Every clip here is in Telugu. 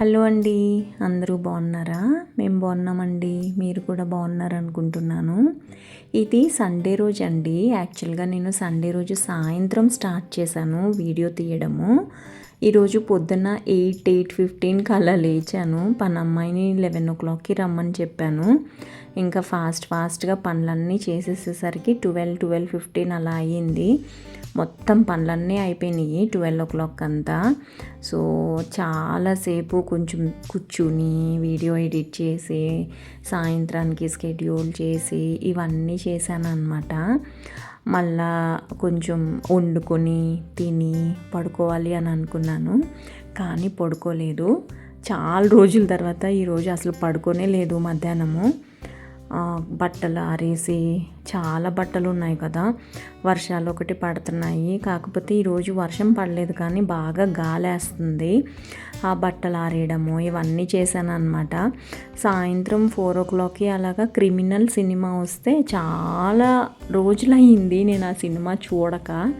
హలో అండి అందరూ బాగున్నారా? మేము బాగున్నామండి మీరు కూడా బాగున్నారనుకుంటున్నాను. ఇది సండే రోజు అండి యాక్చువల్గా నేను సండే రోజు సాయంత్రం స్టార్ట్ చేశాను వీడియో తీయడము. ఈరోజు పొద్దున్న ఎయిట్ ఎయిట్ ఫిఫ్టీన్కి అలా లేచాను. పని అమ్మాయిని లెవెన్ ఓ క్లాక్కి రమ్మని చెప్పాను. ఇంకా ఫాస్ట్ ఫాస్ట్గా పనులన్నీ చేసేసేసరికి ట్వెల్వ్ ట్వెల్వ్ ఫిఫ్టీన్ అలా అయ్యింది. మొత్తం పనులన్నీ అయిపోయినాయి ట్వెల్వ్ ఓ క్లాక్ అంతా. సో చాలాసేపు కొంచెం కూర్చుని వీడియో ఎడిట్ చేసి సాయంత్రానికి స్కెడ్యూల్ చేసి ఇవన్నీ చేశాను అనమాట మళ్ళా కొంచెం వండుకొని తిని పడుకోవాలి అని అనుకున్నాను కానీ పడుకోలేదు. చాలా రోజుల తర్వాత ఈరోజు అసలు పడుకోనే లేదు మధ్యాహ్నము. బట్టలు ఆరేసి చాలా బట్టలు ఉన్నాయి కదా వర్షాలు ఒకటి పడుతున్నాయి. కాకపోతే ఈరోజు వర్షం పడలేదు కానీ బాగా గాలేస్తుంది ఆ బట్టలు ఆరేయడము ఇవన్నీ చేశాను అనమాట సాయంత్రం ఫోర్ ఓ క్లాక్కి అలాగా క్రిమినల్ సినిమా వస్తే చాలా రోజులయ్యింది నేను ఆ సినిమా చూడక.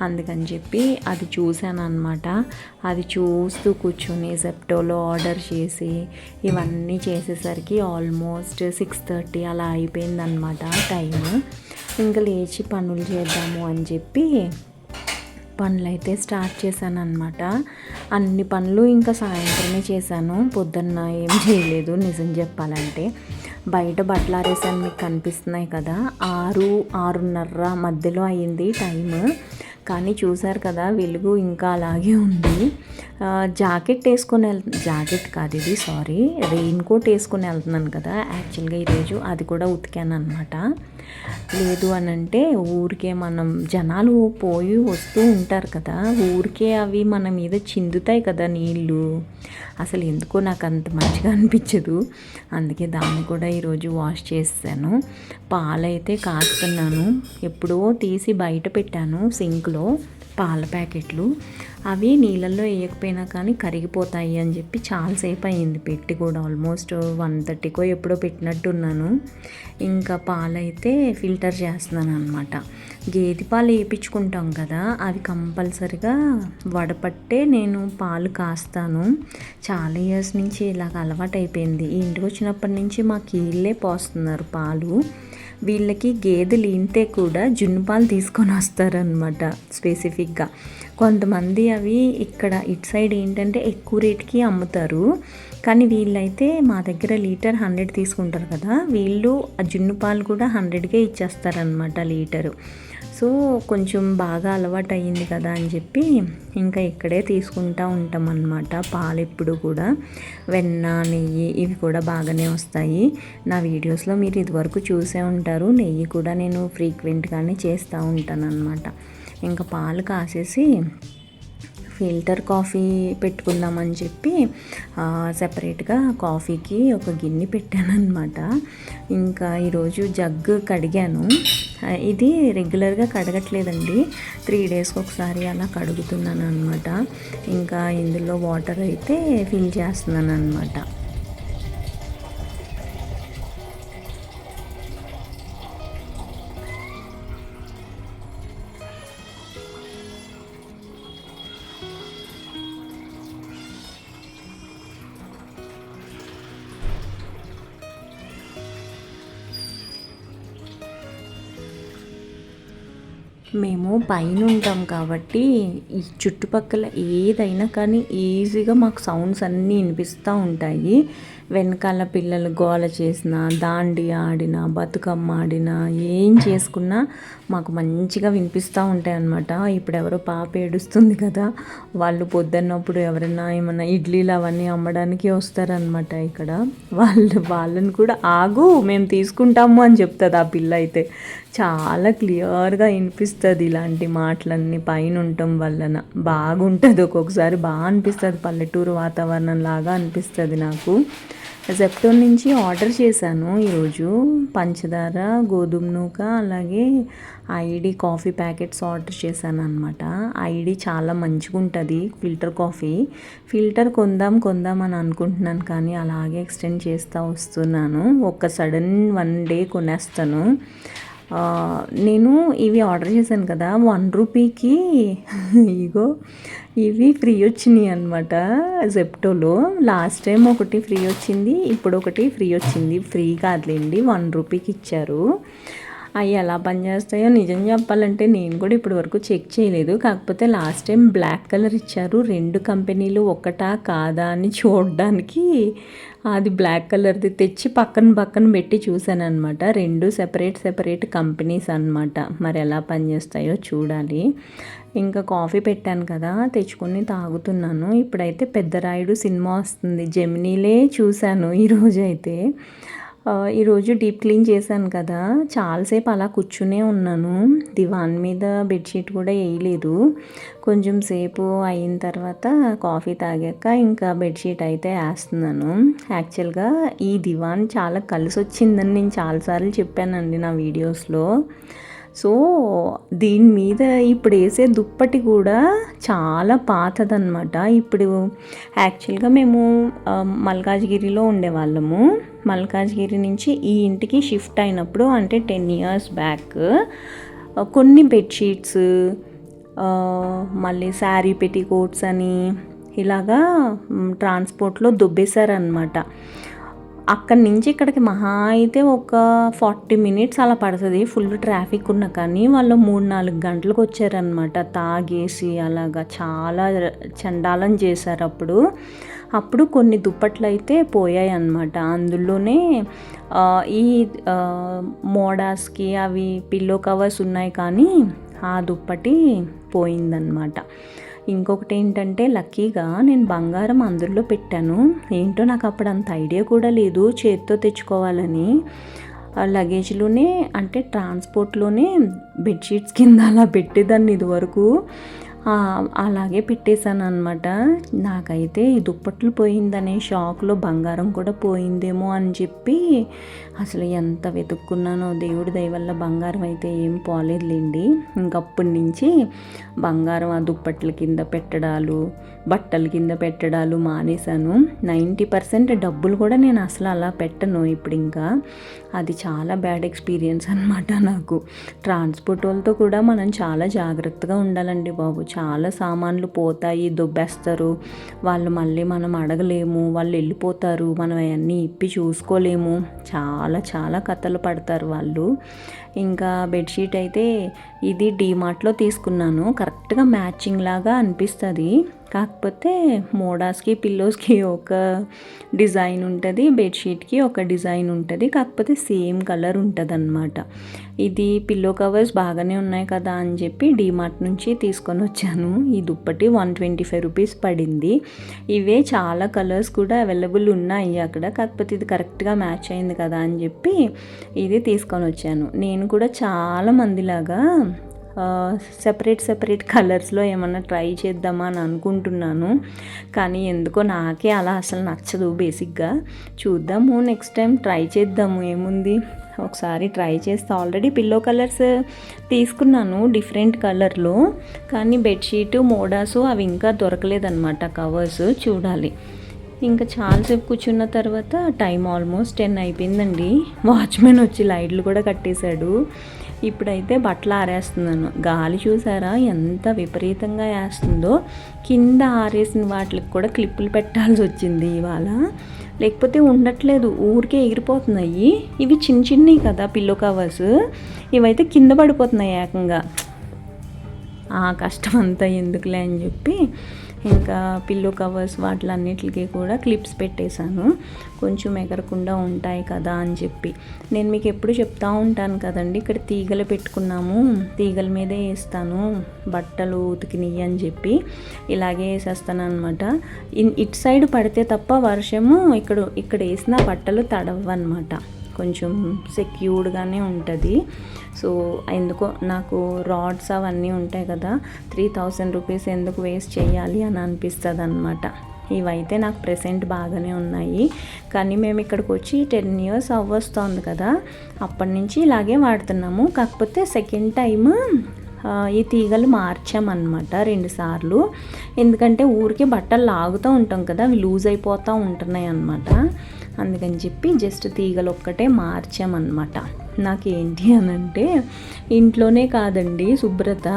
అందుకని చెప్పి అది చూశాను అనమాట అది చూస్తూ కూర్చొని జెప్టోలో ఆర్డర్ చేసి ఇవన్నీ చేసేసరికి ఆల్మోస్ట్ సిక్స్ థర్టీ అలా అయిపోయిందనమాట టైం ఇంకా లేచి పనులు చేద్దాము అని చెప్పి పనులు అయితే స్టార్ట్ చేశాను అనమాట అన్ని పనులు ఇంకా సాయంత్రమే చేశాను. పొద్దున్న ఏం చేయలేదు నిజం చెప్పాలంటే. బయట బట్టలు ఆరేసాను మీకు కనిపిస్తున్నాయి కదా. ఆరు ఆరున్నర మధ్యలో అయ్యింది టైం కానీ చూశారు కదా వెలుగు ఇంకా అలాగే ఉంది. జాకెట్ వేసుకొని వెళ్ జాకెట్ కాదు ఇది సారీ రెయిన్ కోట్ వేసుకొని వెళ్తున్నాను కదా. యాక్చువల్గా ఈరోజు అది కూడా ఉతికాను అనమాట లేదు అని అంటే ఊరికే మనం జనాలు పోయి వస్తూ ఉంటారు కదా. ఊరికే అవి మన మీద చిందుతాయి కదా నీళ్ళు. అసలు ఎందుకో నాకు అంత మంచిగా అనిపించదు. అందుకే దాన్ని కూడా ఈరోజు వాష్ చేస్తాను పాలైతే కాస్తున్నాను. ఎప్పుడో తీసి బయట పెట్టాను సింక్లో పాల ప్యాకెట్లు. అవి నీళ్ళల్లో వేయకపోయినా కానీ కరిగిపోతాయి అని చెప్పి చాలాసేపు అయింది పెట్టి కూడా. ఆల్మోస్ట్ వన్ థర్టీకో ఎప్పుడో పెట్టినట్టున్నాను. ఇంకా పాలైతే ఫిల్టర్ చేస్తున్నాను అనమాట గేదె పాలు వేయించుకుంటాం కదా అవి కంపల్సరిగా వడపట్టే నేను పాలు కాస్తాను. చాలా ఇయర్స్ నుంచి ఇలాగ అలవాటు అయిపోయింది. ఇంటికి వచ్చినప్పటి నుంచి మా కీళ్ళే పోస్తున్నారు పాలు. వీళ్ళకి గేదెలు ఇంతే కూడా జున్ను పాలు తీసుకొని వస్తారనమాట స్పెసిఫిక్గా కొంతమంది అవి ఇక్కడ ఇటు సైడ్ ఏంటంటే ఎక్కువ రేట్కి అమ్ముతారు. కానీ వీళ్ళైతే మా దగ్గర లీటర్ హండ్రెడ్ తీసుకుంటారు కదా వీళ్ళు ఆ జున్ను పాలు కూడా హండ్రెడ్కే ఇచ్చేస్తారనమాట లీటరు. సో కొంచెం బాగా అలవాటు అయ్యింది కదా అని చెప్పి ఇంకా ఇక్కడే తీసుకుంటూ ఉంటాం అన్నమాట పాలు ఎప్పుడు కూడా. వెన్న నెయ్యి ఇవి కూడా బాగానే వస్తాయి. నా వీడియోస్లో మీరు ఇదివరకు చూసే ఉంటారు నెయ్యి కూడా నేను ఫ్రీక్వెంట్గానే చేస్తూ ఉంటాను అనమాట ఇంకా పాలు కాసేసి ఫిల్టర్ కాఫీ పెట్టుకుందామని చెప్పి సపరేట్గా కాఫీకి ఒక గిన్నె పెట్టాను అనమాట ఇంకా ఈరోజు జగ్ కడిగాను. ఇది రెగ్యులర్గా కడగట్లేదండి. త్రీ డేస్కి ఒకసారి అలా కడుగుతున్నాను అనమాట ఇంకా ఇందులో వాటర్ అయితే ఫిల్ చేస్తున్నాను అనమాట మేము పైన ఉంటాం కాబట్టి ఈ చుట్టుపక్కల ఏదైనా కానీ ఈజీగా మాకు సౌండ్స్ అన్నీ వినిపిస్తూ ఉంటాయి. వెనకాల పిల్లలు గోల చేసిన దాండి ఆడిన బతుకమ్మ ఆడిన ఏం చేసుకున్నా మాకు మంచిగా వినిపిస్తూ ఉంటాయి అన్నమాట. ఇప్పుడు ఎవరో పాప ఏడుస్తుంది కదా. వాళ్ళు పొద్దున్నప్పుడు ఎవరైనా ఏమైనా ఇడ్లీలు అవన్నీ అమ్మడానికి వస్తారనమాట ఇక్కడ. వాళ్ళు వాళ్ళని కూడా ఆగు మేము తీసుకుంటాము అని చెప్తుంది ఆ పిల్ల అయితే. చాలా క్లియర్గా వినిపిస్తుంది ఇలాంటి మాటలన్నీ పైన ఉండటం వలన. బాగుంటుంది ఒక్కొక్కసారి. బాగా అనిపిస్తుంది పల్లెటూరు వాతావరణం లాగా అనిపిస్తుంది నాకు. జెప్టో నుంచి ఆర్డర్ చేశాను ఈరోజు. పంచదార గోధుమ నూక అలాగే ఐడి కాఫీ ప్యాకెట్స్ ఆర్డర్ చేశాను అనమాట ఐడి చాలా మంచిగా ఉంటుంది ఫిల్టర్ కాఫీ. ఫిల్టర్ కొందాం కొందాం అని అనుకుంటున్నాను కానీ అలాగే ఎక్స్టెండ్ చేస్తూ వస్తున్నాను. ఒక సడన్ వన్ డే కొనేస్తాను. నేను ఇవి ఆర్డర్ చేశాను కదా వన్ రూపీకి ఇగో ఇవి ఫ్రీ వచ్చినాయి అనమాట జెప్టోలో లాస్ట్ టైం ఒకటి ఫ్రీ వచ్చింది ఇప్పుడు ఒకటి ఫ్రీ వచ్చింది ఫ్రీ కాదులేండి వన్ రూపీకి ఇచ్చారు. అవి ఎలా పనిచేస్తాయో నిజం చెప్పాలంటే నేను కూడా ఇప్పటి వరకు చెక్ చేయలేదు. కాకపోతే లాస్ట్ టైం బ్లాక్ కలర్ ఇచ్చారు. రెండు కంపెనీలు ఒకటా కాదా అని చూడడానికి అది బ్లాక్ కలర్ది తెచ్చి పక్కన పక్కన పెట్టి చూశాను అనమాట రెండు సెపరేట్ సెపరేట్ కంపెనీస్ అన్నమాట. మరి ఎలా పనిచేస్తాయో చూడాలి. ఇంకా కాఫీ పెట్టాను కదా తెచ్చుకొని తాగుతున్నాను. ఇప్పుడైతే పెద్దరాయుడు సినిమా వస్తుంది. జెమినీలే చూశాను ఈరోజు అయితే ఈరోజు డీప్ క్లీన్ చేశాను కదా. చాలాసేపు అలా కూర్చునే ఉన్నాను. దివాన్ మీద బెడ్షీట్ కూడా వేయలేదు. కొంచెం సేపు అయిన తర్వాత కాఫీ తాగాక ఇంకా బెడ్షీట్ అయితే వేస్తున్నాను. యాక్చువల్గా ఈ దివాన్ చాలా కలిసి వచ్చిందని నేను చాలాసార్లు చెప్పానండి నా వీడియోస్లో. సో దీని మీద ఇప్పుడు వేసే దుప్పటి కూడా చాలా పాతదన్నమాట. ఇప్పుడు యాక్చువల్గా మేము మల్కాజ్గిరిలో ఉండేవాళ్ళము. మల్కాజ్గిరి నుంచి ఈ ఇంటికి షిఫ్ట్ అయినప్పుడు అంటే టెన్ ఇయర్స్ బ్యాక్ కొన్ని బెడ్షీట్స్ మళ్ళీ శారీ పెట్టికోట్స్ అని ఇలాగా ట్రాన్స్పోర్ట్లో దుబ్బేశారనమాట అక్కడి నుంచి ఇక్కడికి మహా అయితే ఒక ఫార్టీ మినిట్స్ అలా పడుతుంది. ఫుల్ ట్రాఫిక్ ఉన్న కానీ వాళ్ళు మూడు నాలుగు గంటలకు వచ్చారనమాట తాగేసి అలాగా చాలా చండాలం చేశారు అప్పుడు. అప్పుడు కొన్ని దుప్పట్లు అయితే పోయాయి అన్నమాట అందులోనే ఈ మోడాస్కి అవి పిల్లో కవర్స్ ఉన్నాయి కానీ ఆ దుప్పటి పోయిందనమాట ఇంకొకటి ఏంటంటే లక్కీగా నేను బంగారం అందులో పెట్టాను. ఏంటో నాకు అప్పుడు అంత ఐడియా కూడా లేదు చేతితో తెచ్చుకోవాలని. ఆ లగేజ్లోనే అంటే ట్రాన్స్పోర్ట్లోనే బెడ్షీట్స్ కింద అలా పెట్టేదాన్ని ఇదివరకు అలాగే పెట్టేశాను అనమాట నాకైతే ఈ దుప్పట్లు పోయిందనే షాక్లో బంగారం కూడా పోయిందేమో అని చెప్పి అసలు ఎంత వెతుక్కున్నానో దేవుడి దయ వల్ల బంగారం అయితే ఏం పోలేదులేండి. ఇంకప్పటి నుంచి బంగారం ఆ దుప్పట్ల కింద పెట్టడాలు బట్టల కింద పెట్టడాలు మానేశాను. నైంటీ పర్సెంట్ డబ్బులు కూడా నేను అసలు అలా పెట్టను ఇప్పుడు ఇంకా అది చాలా బ్యాడ్ ఎక్స్పీరియన్స్ అనమాట నాకు. ట్రాన్స్పోర్ట్ వాళ్ళతో కూడా మనం చాలా జాగ్రత్తగా ఉండాలండి బాబు. చాలా సామాన్లు పోతాయి దుబ్బేస్తారు. వాళ్ళు మళ్ళీ మనం అడగలేము వాళ్ళు వెళ్ళిపోతారు. మనం అవన్నీ ఇప్పి చూసుకోలేము. చాలా చాలా కథలు పడతారు వాళ్ళు. ఇంకా బెడ్షీట్ అయితే ఇది డీమార్ట్లో తీసుకున్నాను. కరెక్ట్గా మ్యాచింగ్ లాగా అనిపిస్తుంది. కాకపోతే మోడాస్కి పిల్లోస్కి ఒక డిజైన్ ఉంటుంది బెడ్షీట్కి ఒక డిజైన్ ఉంటుంది. కాకపోతే సేమ్ కలర్ ఉంటుంది అనమాట ఇది పిల్లో కవర్స్ బాగానే ఉన్నాయి కదా అని చెప్పి డీమార్ట్ నుంచి తీసుకొని వచ్చాను. ఈ దుప్పటి వన్ ట్వంటీ ఫైవ్ రూపీస్ పడింది. ఇవే చాలా కలర్స్ కూడా అవైలబుల్ ఉన్నాయి అక్కడ. కాకపోతే ఇది కరెక్ట్గా మ్యాచ్ అయింది కదా అని చెప్పి ఇది తీసుకొని వచ్చాను. నేను కూడా చాలా మందిలాగా సెపరేట్ సెపరేట్ కలర్స్లో ఏమన్నా ట్రై చేద్దామా అని అనుకుంటున్నాను. కానీ ఎందుకో నాకే అలా అసలు నచ్చదు బేసిక్గా. చూద్దాము నెక్స్ట్ టైం ట్రై చేద్దాము ఏముంది? ఒకసారి ట్రై చేస్తే. ఆల్రెడీ పిల్లో కలర్స్ తీసుకున్నాను డిఫరెంట్ కలర్లో కానీ బెడ్షీట్ మోడాసు అవి ఇంకా దొరకలేదన్నమాట కవర్స్ చూడాలి. ఇంకా చాలాసేపు కూర్చున్న తర్వాత టైం ఆల్మోస్ట్ టెన్ అయిపోయిందండి. వాచ్మెన్ వచ్చి లైట్లు కూడా కట్టేశాడు. ఇప్పుడైతే బట్టలు ఆరేస్తున్నాను. గాలి చూసారా? ఎంత విపరీతంగా వేస్తుందో. కింద ఆరేసిన వాటికి కూడా క్లిప్పులు పెట్టాల్సి వచ్చింది ఇవాళ. లేకపోతే ఉండట్లేదు. ఊరికే ఎగిరిపోతున్నాయి. ఇవి చిన్న చిన్నవి కదా పిల్లో కవర్స్. ఇవైతే కింద పడిపోతున్నాయి ఏకంగా. ఆ కష్టం అంతా ఎందుకులే అని చెప్పి ఇంకా పిల్లో కవర్స్ వాటిలన్నిటికి కూడా క్లిప్స్ పెట్టేశాను. కొంచెం ఎగరకుండా ఉంటాయి కదా అని చెప్పి. నేను మీకు ఎప్పుడు చెప్తా ఉంటాను కదండి ఇక్కడ తీగలు పెట్టుకున్నాము తీగల మీదే వేస్తాను బట్టలు ఉతికినవి అని చెప్పి ఇలాగే వేసేస్తాను అనమాట ఇటు సైడ్ పడితే తప్ప వర్షము ఇక్కడ ఇక్కడ వేసిన బట్టలు తడవన్నమాట. కొంచెం సెక్యూర్డ్గానే ఉంటుంది. సో ఎందుకో నాకు రాడ్స్ అవన్నీ ఉంటాయి కదా త్రీ థౌజండ్ రూపీస్ ఎందుకు వేస్ట్ చేయాలి అని అనిపిస్తుంది అనమాట ఇవైతే నాకు ప్రెసెంట్ బాగానే ఉన్నాయి. కానీ మేము ఇక్కడికి వచ్చి టెన్ ఇయర్స్ అవ్వస్తుంది కదా అప్పటి నుంచి ఇలాగే వాడుతున్నాము. కాకపోతే సెకండ్ టైం ఈ తీగలు మార్చామన్నమాట రెండు సార్లు. ఎందుకంటే ఊరికే బట్టలు లాగుతూ ఉంటాం కదా అవి లూజ్ అయిపోతూ ఉంటున్నాయి అన్నమాట. అందుకని చెప్పి జస్ట్ తీగలు ఒక్కటే మార్చామన్నమాట. నాకేంటి అని అంటే ఇంట్లోనే కాదండి శుభ్రత.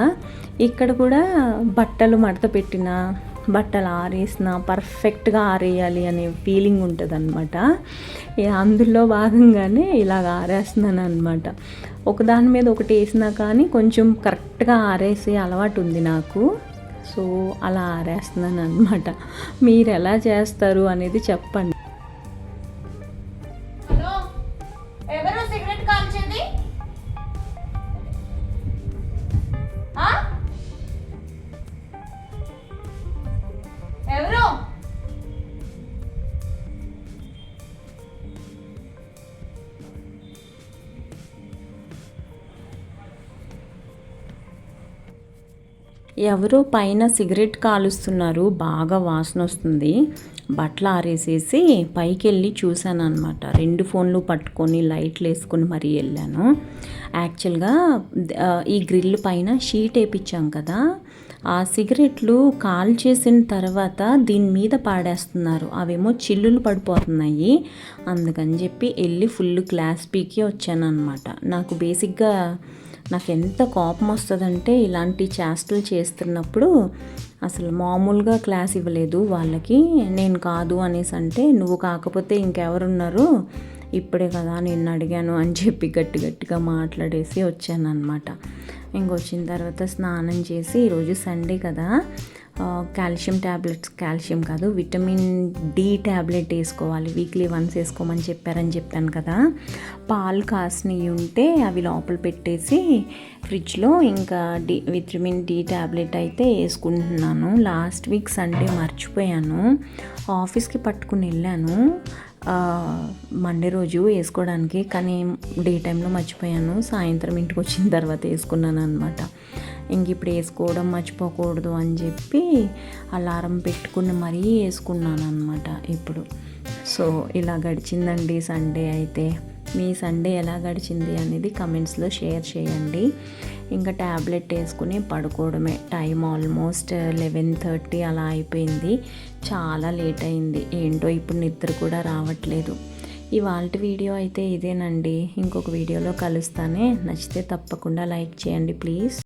ఇక్కడ కూడా బట్టలు మడత పెట్టిన బట్టలు ఆరేసిన పర్ఫెక్ట్గా ఆరేయాలి అనే ఫీలింగ్ ఉంటుంది అనమాట అందులో భాగంగానే ఇలాగ ఆరేస్తున్నాను అనమాట ఒకదాని మీద ఒకటి వేసినా కానీ కొంచెం కరెక్ట్గా ఆరేసే అలవాటు ఉంది నాకు. సో అలా ఆరేస్తున్నాను అనమాట మీరు ఎలా చేస్తారు అనేది చెప్పండి. ఎవరో పైన సిగరెట్ కాలుస్తున్నారు బాగా వాసన వస్తుంది. బట్టలు ఆరేసేసి పైకి వెళ్ళి చూశాను అనమాట రెండు ఫోన్లు పట్టుకొని లైట్లు వేసుకొని మరీ వెళ్ళాను. యాక్చువల్గా ఈ గ్రిల్ పైన షీట్ వేయించాం కదా ఆ సిగరెట్లు కాల్ చేసిన తర్వాత దీని మీద పాడేస్తున్నారు. అవేమో చిల్లులు పడిపోతున్నాయి. అందుకని చెప్పి వెళ్ళి ఫుల్ గ్లాస్ పీకి వచ్చాను అనమాట నాకు బేసిక్గా నాకు ఎంత కోపం వస్తుందంటే ఇలాంటి చేష్టలు చేస్తున్నప్పుడు అసలు మామూలుగా క్లాస్ ఇవ్వలేదు వాళ్ళకి. నేను కాదు అనేసి అంటే నువ్వు కాకపోతే ఇంకెవరున్నారు? ఇప్పుడే కదా నిన్ను అడిగాను అని చెప్పి గట్టి గట్టిగా మాట్లాడేసి వచ్చాను అనమాట ఇంకొచ్చిన తర్వాత స్నానం చేసి ఈరోజు సండే కదా కాల్షియం ట్యాబ్లెట్స్ కాల్షియం కాదు విటమిన్ డి ట్యాబ్లెట్ వేసుకోవాలి. వీక్లీ వన్స్ వేసుకోమని చెప్పారని చెప్పాను కదా. పాలు కాసినవి ఉంటే అవి లోపల పెట్టేసి ఫ్రిడ్జ్లో ఇంకా డి విటమిన్ డి ట్యాబ్లెట్ అయితే వేసుకుంటున్నాను. లాస్ట్ వీక్ సండే మర్చిపోయాను. ఆఫీస్కి పట్టుకుని వెళ్ళాను. మండే రోజు వేసుకోవడానికి కానీ డే టైంలో మర్చిపోయాను. సాయంత్రం ఇంటికి వచ్చిన తర్వాత వేసుకున్నాను అనమాట ఇంక ఇప్పుడు వేసుకోవడం మర్చిపోకూడదు అని చెప్పి అలారం పెట్టుకుని మరీ వేసుకున్నాను అనమాట ఇప్పుడు. సో ఇలా గడిచిందండి సండే అయితే. మీ సండే ఎలా గడిచింది అనేది కమెంట్స్లో షేర్ చేయండి. ఇంకా ట్యాబ్లెట్ వేసుకుని పడుకోవడమే. టైం ఆల్మోస్ట్ లెవెన్ థర్టీ అలా అయిపోయింది. చాలా లేట్ అయింది. ఏంటో ఇప్పుడు నిద్ర కూడా రావట్లేదు. ఇవాళ వీడియో అయితే ఇదేనండి. ఇంకొక వీడియోలో కలుస్తానే. నచ్చితే తప్పకుండా లైక్ చేయండి ప్లీజ్.